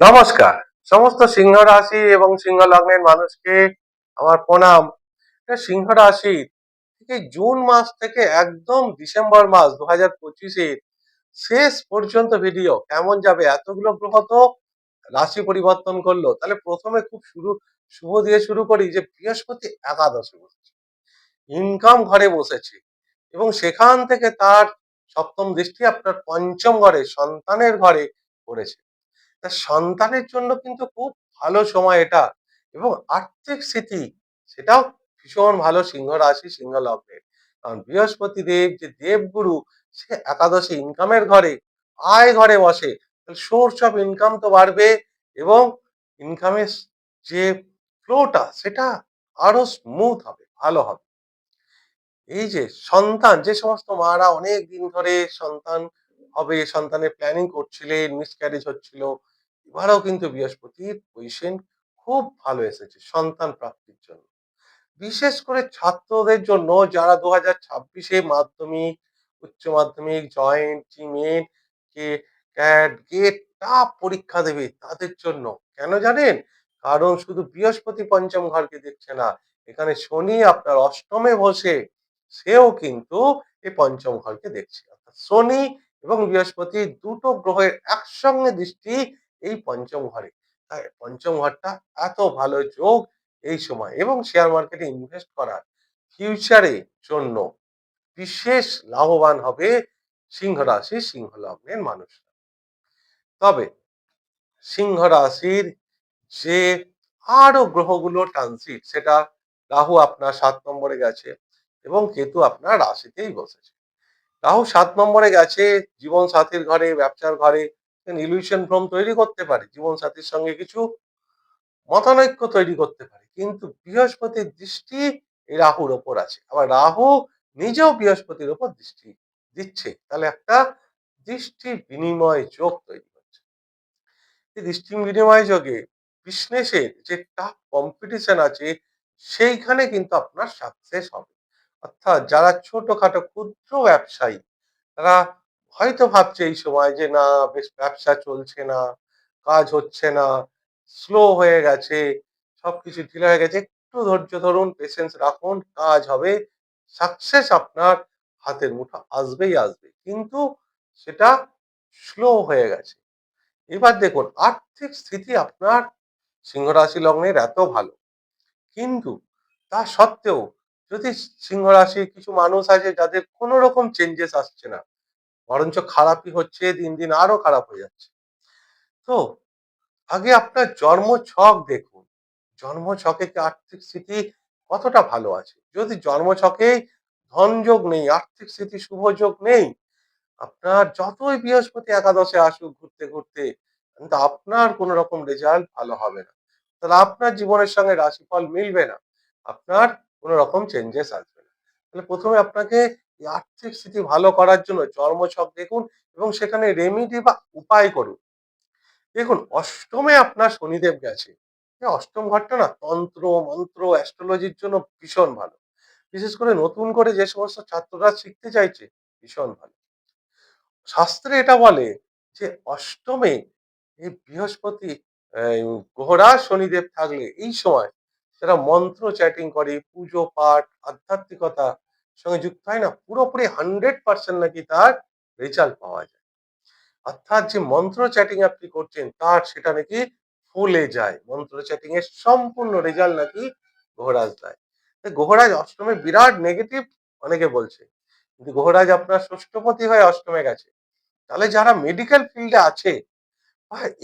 নমস্কার। সমস্ত সিংহ রাশি এবং সিংহ লগ্নের মানুষকে আমার প্রণাম। সিংহ রাশি থেকে জুন মাস থেকে একদম ডিসেম্বর মাস দু হাজার পঁচিশের শেষ পর্যন্ত ভিডিও। কেমন যাবে? এতগুলো গ্রহ তো রাশি পরিবর্তন করল। তাহলে প্রথমে খুব শুরু, শুভ দিয়ে শুরু করি যে বৃহস্পতি একাদশে বসেছে। ইনকাম ঘরে বসেছে এবং সেখান থেকে তার সপ্তম দৃষ্টি আপনার পঞ্চম ঘরে, সন্তানের ঘরে পড়েছে। সন্তানের জন্য কিন্তু খুব ভালো সময় এটা। এবং আর্থিক স্থিতি, সেটাও ভীষণ ভালো সিংহ রাশি, সিংহ লগ্নের কারণ বৃহস্পতি দেব যে দেবগুরু, সে একাদশী ইনকামের ঘরে, আয় ঘরে বসে। সোর্স অফ ইনকাম তো বাড়বে এবং ইনকামের যে ফ্লোটা সেটা আরও স্মুথ হবে, ভালো হবে। এই যে সন্তান, যে সমস্ত মারা অনেক দিন ধরে সন্তান হবে, সন্তানের প্ল্যানিং করছিলেন মিসক্যারেজ হচ্ছিল এবারেও কিন্তু বৃহস্পতির পজিশন খুব ভালো এসেছে সন্তান প্রাপ্তির জন্য। বিশেষ করে ছাত্রদের জন্য যারা দু হাজার ছাব্বিশে মাধ্যমিক, উচ্চ মাধ্যমিক জয়েন্ট কে ক্যাট গেট টাপ পরীক্ষা দেবে তাদের জন্য। কেন জানেন? কারণ শুধু বৃহস্পতি পঞ্চম ঘরকে দেখছে না, এখানে শনি আপনার অষ্টমে বসে, সেও কিন্তু এই পঞ্চম ঘরকে দেখছে। শনি এবং বৃহস্পতি দুটো গ্রহের একসঙ্গে দৃষ্টি এই পঞ্চম ঘরে। পঞ্চম ঘরটা এত ভালো যোগ এই সময় এবং শেয়ার মার্কেটে ইনভেস্ট করার ফিউচারে জন্য বিশেষ লাভবান হবে সিংহ রাশি সিংহ লগ্নের মানুষরা। তবে সিংহ রাশির যে আরও গ্রহগুলো ট্রানজিট সেটা রাহু আপনার সাত নম্বরে গেছে এবং কেতু আপনার রাশিতেই বসেছে। রাহু সাত নম্বরে গেছে জীবন সাথীর ঘরে, ব্যবসার ঘরে ইলিউশন ভ্রম তৈরি করতে পারে জীবন সাথীর সঙ্গে কিছু মতানৈক্য তৈরি করতে পারে। কিন্তু বৃহস্পতির দৃষ্টি এই রাহুর ওপর আছে। আবার রাহু নিজেও বৃহস্পতির ওপর দৃষ্টি দিচ্ছে। তাহলে একটা দৃষ্টি বিনিময় যোগ তৈরি হচ্ছে। এই দৃষ্টি বিনিময় যোগে বিজনেসের যে টাফ কম্পিটিশন আছে, সেইখানে কিন্তু আপনার সাকসেস হবে। অর্থাৎ যারা ছোটখাটো ক্ষুদ্র ব্যবসায়ী, তারা হয়তো ভাবছে এই সময় যে, না, বেশ ব্যবসা চলছে না, কাজ হচ্ছে না, স্লো হয়ে গেছে, সবকিছু ঢিলা হয়ে গেছে। একটু ধৈর্য ধরুন পেশেন্স রাখুন, কাজ হবে সাকসেস আপনার হাতের মুঠো আসবেই আসবে। কিন্তু সেটা স্লো হয়ে গেছে। এবার দেখুন, আর্থিক স্থিতি আপনার সিংহ রাশি লগ্নের এত ভালো। কিন্তু তা সত্ত্বেও যদি সিংহ রাশির কিছু মানুষ আছে, যাদের কোনো রকম চেঞ্জেস আসছে না বরঞ্চ খারাপই হচ্ছে, দিন দিন আরও খারাপ হয়ে যাচ্ছে। তো আগে আপনার জন্ম ছক দেখুন। জন্ম ছকে কি আর্থিক স্থিতি কতটা ভালো আছে? যদি জন্ম ছকে ধনযোগ নেই, আর্থিক স্থিতি শুভ যোগ নেই, আপনার যতই বৃহস্পতি একাদশে আসুক ঘুরতে ঘুরতে, কিন্তু আপনার কোনো রকম রেজাল্ট ভালো হবে না। তাহলে আপনার জীবনের সঙ্গে রাশিফল মিলবে না। আপনার কোনো রকম চেঞ্জেস আসবে না। তাহলে প্রথমে আপনাকে এই আর্থিক স্থিতি ভালো করার জন্য জন্মছক দেখুন এবং সেখানে রেমিডি বা উপায় করুন। দেখুন অষ্টমে আপনার শনিদেব গেছে। অষ্টম ঘরটা না তন্ত্র মন্ত্র অ্যাস্ট্রোলজির জন্য ভীষণ ভালো। বিশেষ করে নতুন করে যে সমস্ত ছাত্ররা শিখতে চাইছে ভীষণ ভালো। শাস্ত্রে এটা বলে যে অষ্টমে এই বৃহস্পতি আহ, গ্রহরা শনিদেব থাকলে এই সময় যারা মন্ত্র চ্যাটিং করে পুজো পাঠ আধ্যাত্মিকতা সঙ্গে যুক্ত হয় না, পুরোপুরি হান্ড্রেড পার্সেন্ট নাকি তার রেজাল্ট পাওয়া যায়। অর্থাৎ যে মন্ত্র চ্যাটিং আপনি করছেন, তার সেটা নাকি ফুলে যায়। মন্ত্র চ্যাটিং এর সম্পূর্ণ রেজাল্ট নাকি গ্রহরাজ দেয় তাই গ্রহরাজ অষ্টমে বিরাট নেগেটিভ অনেকে বলছে, কিন্তু গ্রহরাজ আপনার ষষ্ঠপতি হয়ে অষ্টমে গেছে। তাহলে যারা মেডিকেল ফিল্ডে আছে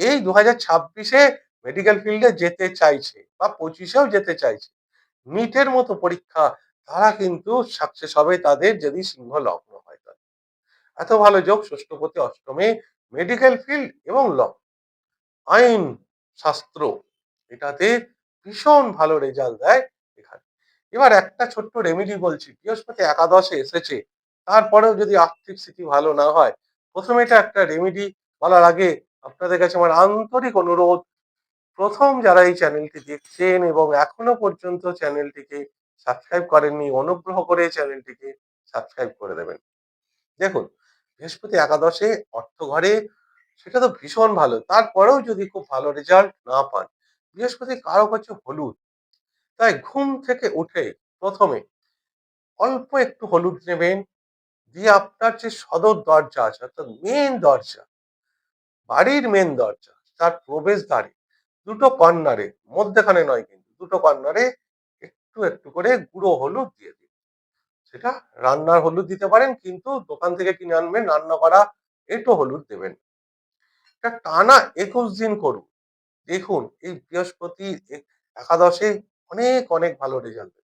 এই দু হাজার ছাব্বিশে মেডিকেল ফিল্ডে যেতে চাইছে, বা পঁচিশেও যেতে চাইছে নিটের মতো পরীক্ষা তারা কিন্তু সাকসেস হবে তাদের যদি সিংহ লগ্ন হয় তাদের। এত ভালো যোগ ষষ্ঠপতি অষ্টমে মেডিকেল ফিল্ড এবং ল আইন শাস্ত্র এটাতে ভীষণ ভালো রেজাল্ট দেয় এখানে। এবার একটা ছোট্ট রেমেডি বলছি, বৃহস্পতি একাদশে এসেছে, তারপরেও যদি আর্থিক স্থিতি ভালো না হয়, প্রথমে এটা একটা রেমেডি বলার আগে আপনাদের কাছে আমার আন্তরিক অনুরোধ, প্রথম যারা এই চ্যানেলটি দেখছেন এবং এখনও পর্যন্ত চ্যানেলটিকে সাবস্ক্রাইব করেননি, অনুগ্রহ করে চ্যানেলটিকে সাবস্ক্রাইব করে দেবেন। দেখুন, বৃহস্পতি একাদশে অর্থ ঘরে, সেটা তো ভীষণ ভালো। তারপরেও যদি খুব ভালো রেজাল্ট না পান, বৃহস্পতি কারক হচ্ছে হলুদ। তাই ঘুম থেকে উঠে প্রথমে অল্প একটু হলুদ নেবেন, দিয়ে আপনার যে সদর দরজা আছে, অর্থাৎ মেন দরজা, বাড়ির মেন দরজা, তার প্রবেশদ্বারে, দুটো কর্নারে, মধ্যেখানে নয় কিন্তু দুটো কর্নারে একটু একটু করে গুঁড়ো হলুদ দিয়ে দিন। সেটা রান্নার হলুদ দিতে পারেন, কিন্তু দোকান থেকে কিনে আনবেন, রান্না করা একটু হলুদ দেবেন। এটা টানা একুশ দিন করুন। দেখুন, এই বৃহস্পতি একাদশে অনেক অনেক ভালো রেজাল্ট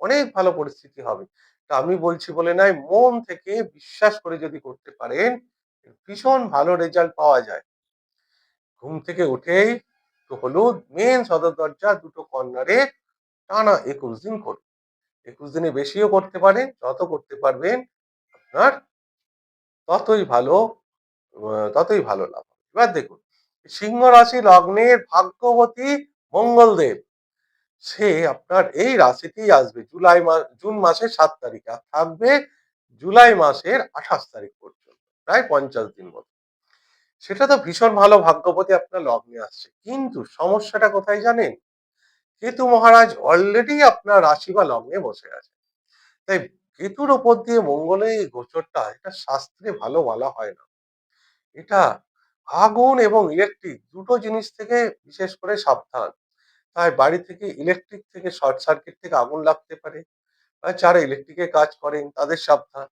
অনেক ভালো পরিস্থিতি হবে। তা আমি বলছি বলে নয়, মন থেকে বিশ্বাস করে যদি করতে পারেন, ভীষণ ভালো রেজাল্ট পাওয়া যায়। ঘুম থেকে উঠেই হলুদ মেন সদর দরজা দুটো কর্নারে টানা একুশ দিন করুন। একুশ দিনে বেশিও করতে পারেন, যত করতে পারবেন আপনার ততই ভালো ততই ভালো লাভ এবার দেখুন, সিংহ রাশি লগ্নের ভাগ্যবতী মঙ্গলদেব, সে আপনার এই রাশিতেই আসবে, জুলাই মাস জুন মাসের সাত তারিখ, আর থাকবে জুলাই মাসের আঠাশ তারিখ পর্যন্ত, প্রায় পঞ্চাশ দিন মতো। সেটা তো ভীষণ ভালো ভাগ্যবতী আপনার লগ্নে আসছে। কিন্তু সমস্যাটা কোথায় জানেন? কেতু মহারাজ অলরেডি আপনার রাশি বা লগ্নে বসে আছে তাই কেতুর ওপর দিয়ে মঙ্গলের এই গোচরটা, এটা শাস্ত্রে ভালো বলা হয় না। এটা আগুন এবং ইলেকট্রিক দুটো জিনিস থেকে বিশেষ করে সাবধান। তাই বাড়ি থেকে ইলেকট্রিক থেকে শর্ট সার্কিট থেকে আগুন লাগতে পারে। যারা ইলেকট্রিকের কাজ করেন, তাদের সাবধান।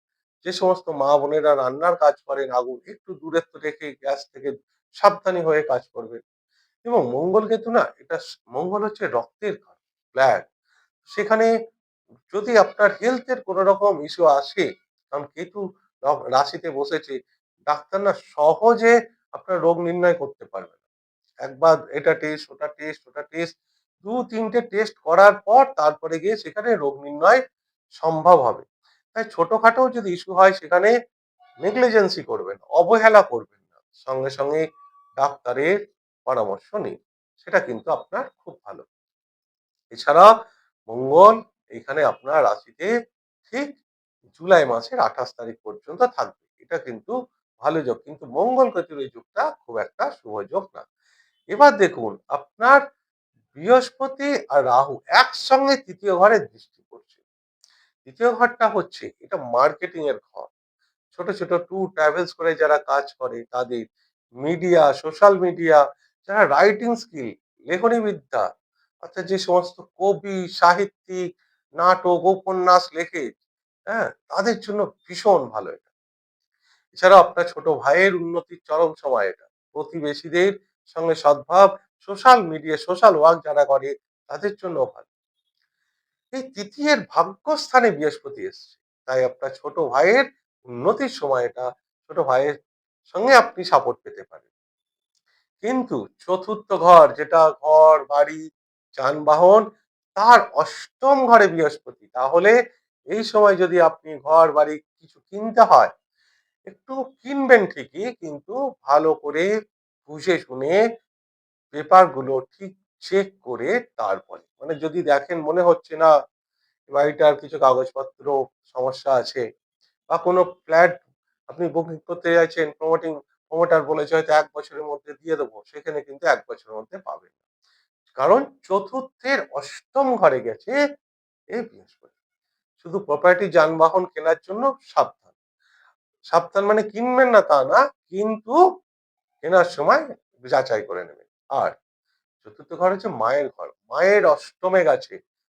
যে সমস্ত মা বোনেরা রান্নার কাজ করেন, আগুন একটু দূরত্ব রেখে গ্যাস থেকে সাবধানী হয়ে কাজ করবেন। এবং মঙ্গল কেতু না, এটা মঙ্গল হচ্ছে রক্তের ফ্ল্যাগ সেখানে যদি আপনার হেলথের কোনো রকম ইস্যু আসে, কারণ কেতু রাশিতে বসেছে, ডাক্তার না সহজে আপনার রোগ নির্ণয় করতে পারবে একবার এটা টেস্ট ওটা টেস্ট ওটা টেস্ট দু তিনটে টেস্ট করার পর তারপরে গিয়ে সেখানে রোগ নির্ণয় সম্ভব হবে। তাই ছোটখাটো যদি ইস্যু হয়, সেখানে নেগলিজেন্সি করবেন, অবহেলা করবেন না। সঙ্গে সঙ্গে ডাক্তারের পরামর্শ নিন। সেটা কিন্তু আপনার খুব ভালো। এছাড়া মঙ্গল এখানে আপনার রাশিতে ঠিক জুলাই মাসের আঠাশ তারিখ পর্যন্ত থাকবে। এটা কিন্তু ভালো যোগ। কিন্তু মঙ্গল কেতুর এই যোগটা খুব একটা শুভ যোগ না। এবার দেখুন, আপনার বৃহস্পতি আর রাহু একসঙ্গে তৃতীয় ঘরে দৃষ্টি করছে তৃতীয় ঘরটা হচ্ছে, এটা মার্কেটিং এর ঘর। ছোট ছোট ট্যুর ট্রাভেলস করে যারা কাজ করে, তাদের মিডিয়া সোশ্যাল মিডিয়া যারা রাইটিং স্কিল লেখনী বিদ্যা অর্থাৎ যে সমস্ত কবি, সাহিত্যিক, নাটক, উপন্যাস লেখে হ্যাঁ তাদের জন্য ভীষণ ভালো এটা। এছাড়া আপনার ছোট ভাইয়ের উন্নতির চরম সময় এটা। প্রতিবেশীদের সঙ্গে সদ্ভাব সোশ্যাল মিডিয়া সোশ্যাল ওয়ার্ক যারা করে, তাদের জন্য ভালো। এই তৃতীয়ের ভাগ্যস্থানে বৃহস্পতি এসছে। তাই আপনার ছোট ভাইয়ের উন্নতির সময় এটা, ছোট ভাইয়ের সঙ্গে আপনি সাপোর্ট পেতে পারেন। কিন্তু চতুর্থ ঘর যেটা ঘর, বাড়ি, যানবাহন, তার অষ্টম ঘরে বৃহস্পতি। তাহলে এই সময় যদি আপনি ঘর, বাড়ি কিছু কিনতে হয়, একটু কিনবেন ঠিকই, কিন্তু ভালো করে বুঝে শুনে পেপারগুলো ঠিক চেক করে তারপরে। মানে যদি দেখেন মনে হচ্ছে না বাড়িটার কিছু কাগজপত্র সমস্যা আছে, বা কোনো ফ্ল্যাট আপনি বুকিং করতে চাইছেন প্রমোটিং প্রমোটার বলেছে হয়তো এক বছরের মধ্যে দিয়ে দেবো, সেখানে কিন্তু এক বছরের মধ্যে পাবে না। কারণ চতুর্থের অষ্টম ঘরে গেছে এই বৃহস্পতি। শুধু প্রপার্টি যানবাহন কেনার জন্য সাবধান। সাবধান মানে কিনবেন না তা না, কিন্তু কেনার সময় যাচাই করে নেবেন। আর চতুর্থ ঘর হচ্ছে মায়ের ঘর, মায়ের অষ্টমে গেছে।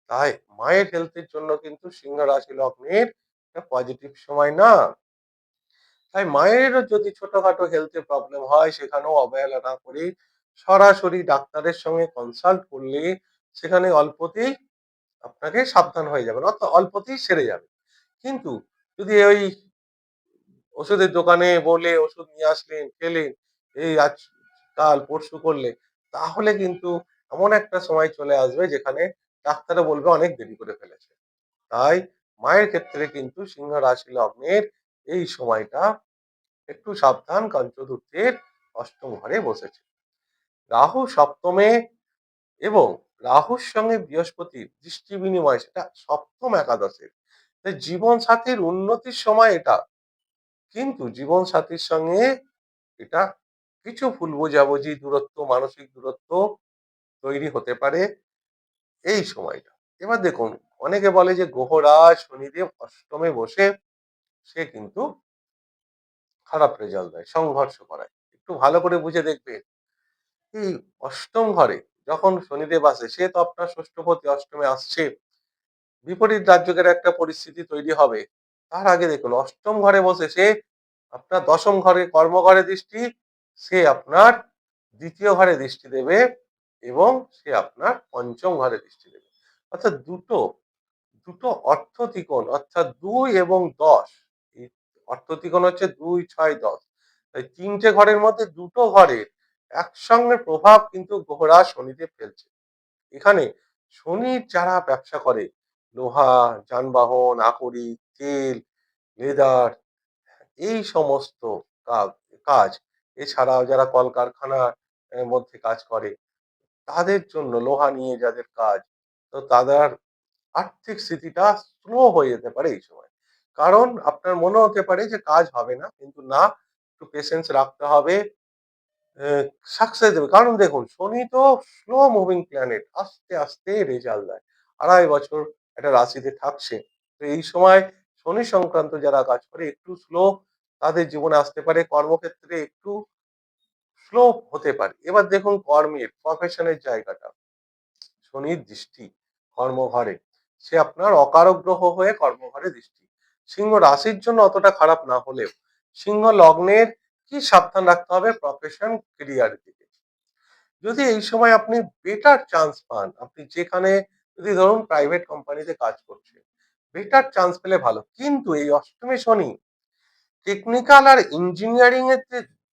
তাই মায়ের হেলথের জন্য কিন্তু সিংহ রাশি লগ্নের পজিটিভ সময় না। তাই মায়েরও যদি ছোটখাটো হেলথে প্রবলেম হয়, সেখানেও অবহেলা না করে সরাসরি ডাক্তারের সঙ্গে কনসাল্ট করলে সেখানে অল্পতেই আপনাকে সাবধান হয়ে যাবেন, অর্থাৎ অল্পতেই সেরে যাবে কিন্তু যদি ওই ওষুধের দোকানে বলে ওষুধ নিয়ে আসলেন, খেলেন, এই আজ কাল পরশু করলে, তাহলে কিন্তু এমন একটা সময় চলে আসবে যেখানে ডাক্তারও বলবে অনেক দেরি করে ফেলেছে। তাই মায়ের ক্ষেত্রে কিন্তু সিংহ রাশি লগ্নের এই সময়টা একটু সাবধান কারণ চতুর্থের অষ্টম ঘরে বসেছে। রাহু সপ্তমে এবং রাহুর সঙ্গে বৃহস্পতির দৃষ্টি বিনিময়, সেটা সপ্তম একাদশের। জীবন সাথীর উন্নতির সময় এটা। কিন্তু জীবন সাথীর সঙ্গে এটা কিছু ভুল বোঝাবুঝি, দূরত্ব, মানসিক দূরত্ব তৈরি হতে পারে এই সময়টা। এবার দেখুন, অনেকে বলে যে গ্রহরাজ শনিদেব অষ্টমে বসে সে কিন্তু খারাপ রেজাল্ট দেয়, সংঘর্ষ করায়। একটু ভালো করে বুঝে দেখবে এই অষ্টম ঘরে যখন শনিদেব আসে, সে তো আপনার ষষ্ঠপতি, অষ্টমে আসছে। বিপরীত রাজ্যকের একটা পরিস্থিতি তৈরি হবে। তার আগে দেখুন, অষ্টম ঘরে বসে সে আপনার দশম ঘরে কর্মঘরে দৃষ্টি, সে আপনার দ্বিতীয় ঘরে দৃষ্টি দেবে এবং সে আপনার পঞ্চম ঘরে দৃষ্টি দেবে। অর্থাৎ দুটো দুটো অর্থ ত্রিকোণ, অর্থাৎ দুই এবং দশ এই অর্থ ত্রিকোণ হচ্ছে দুই, ছয়, দশ। তাই তিনটে ঘরের মধ্যে দুটো ঘরের একসঙ্গে প্রভাব কিন্তু গ্রহরা শনিতে ফেলছে। এখানে শনির যারা ব্যবসা করে, লোহা, যানবাহন, আকরিক, তেল, লেদার, এই সমস্ত কাজ এছাড়াও যারা কলকারখানার মধ্যে কাজ করে, তাদের জন্য লোহা নিয়ে যাদের কাজ, তো তাদের আর্থিক স্থিতিটা স্লো হয়ে যেতে পারে এই সময়। কারণ আপনার মনে হতে পারে যে কাজ হবে না, কিন্তু না, একটু পেশেন্স রাখতে হবে সাকসেস দেবে। কারণ দেখুন, শনি তো স্লো মুভিং প্ল্যানেট আস্তে আস্তে রেজাল্ট দেয়। আড়াই বছর একটা রাশিতে থাকছে। তো এই সময় শনি সংক্রান্ত যারা কাজ করে, একটু স্লো তাদের জীবনে আসতে পারে, কর্মক্ষেত্রে একটু স্লো হতে পারে। এবার দেখুন কর্মের প্রফেশনের জায়গাটা। শনির দৃষ্টি কর্মঘরে। সে আপনার অকারক গ্রহ হয়ে কর্মঘরে দৃষ্টি সিংহ রাশির জন্য অতটা খারাপ না হলেও সিংহ লগ্নের কি সাবধান রাখতে হবে প্রফেশন কেরিয়ার দিকে। যদি এই সময় আপনি বেটার চান্স পান, আপনি যেখানে, যদি ধরুন প্রাইভেট কোম্পানিতে কাজ করছেন বেটার চান্স পেলে ভালো। কিন্তু এই অষ্টমী শনি টেকনিক্যাল আর ইঞ্জিনিয়ারিং এর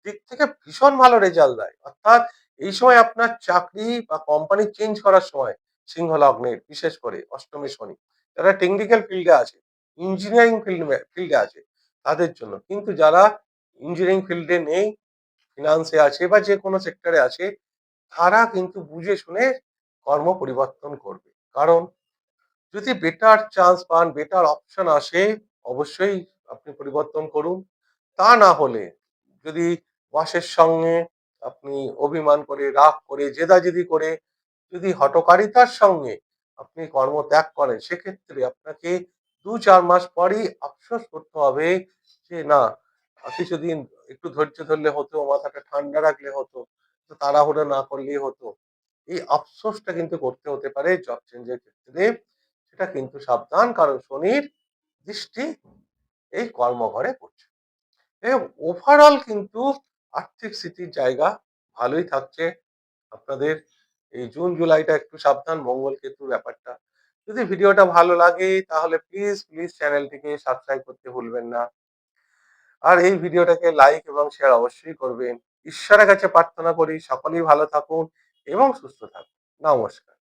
দিক থেকে ভীষণ ভালো রেজাল্ট দেয়। অর্থাৎ এই সময় আপনার চাকরি বা কোম্পানি চেঞ্জ করার সময় সিংহ লগ্নের বিশেষ করে অষ্টমী শনি, যারা টেকনিক্যাল ফিল্ডে আছে ইঞ্জিনিয়ারিং ফিল্ডে ফিল্ডে আছে তাদের জন্য। কিন্তু যারা ইঞ্জিনিয়ারিং ফিল্ডে নেই ফিনান্সে আছে বা যে কোনো সেক্টরে আছে, তারা কিন্তু বুঝে শুনে কর্ম পরিবর্তন করবে। কারণ যদি বেটার চান্স পান বেটার অপশন আসে, অবশ্যই আপনি পরিবর্তন করুন। তা না হলে যদি বসের সঙ্গে আপনি অভিমান করে, রাগ করে, জেদাজেদি করে যদি হটকারিতার সঙ্গে আপনি কর্ম ত্যাগ করেন, সেক্ষেত্রে আপনাকে দু চার মাস পরই আফসোস করতে হবে যে, না, কিছুদিন একটু ধৈর্য ধরলে হতো, মাথাটা ঠান্ডা রাখলে হতো তাড়াহুড়ো না করলেই হতো। এই আফসোসটা কিন্তু করতে হতে পারে জব চেঞ্জের ক্ষেত্রে। সেটা কিন্তু সাবধান, কারণ শনির দৃষ্টি এই কর্মঘরে পড়ছে। এবং ওভারঅল কিন্তু আর্থিক স্থিতির জায়গা ভালোই থাকছে। আপনাদের এই জুন, জুলাইটা একটু সাবধান, মঙ্গল কেতুর ব্যাপারটা যদি ভিডিওটা ভালো লাগে, তাহলে প্লিজ প্লিজ চ্যানেলটিকে সাবস্ক্রাইব করতে ভুলবেন না। আর এই ভিডিওটাকে লাইক এবং শেয়ার অবশ্যই করবেন। ঈশ্বরের কাছে প্রার্থনা করি, সকলেই ভালো থাকুন এবং সুস্থ থাকুন। নমস্কার।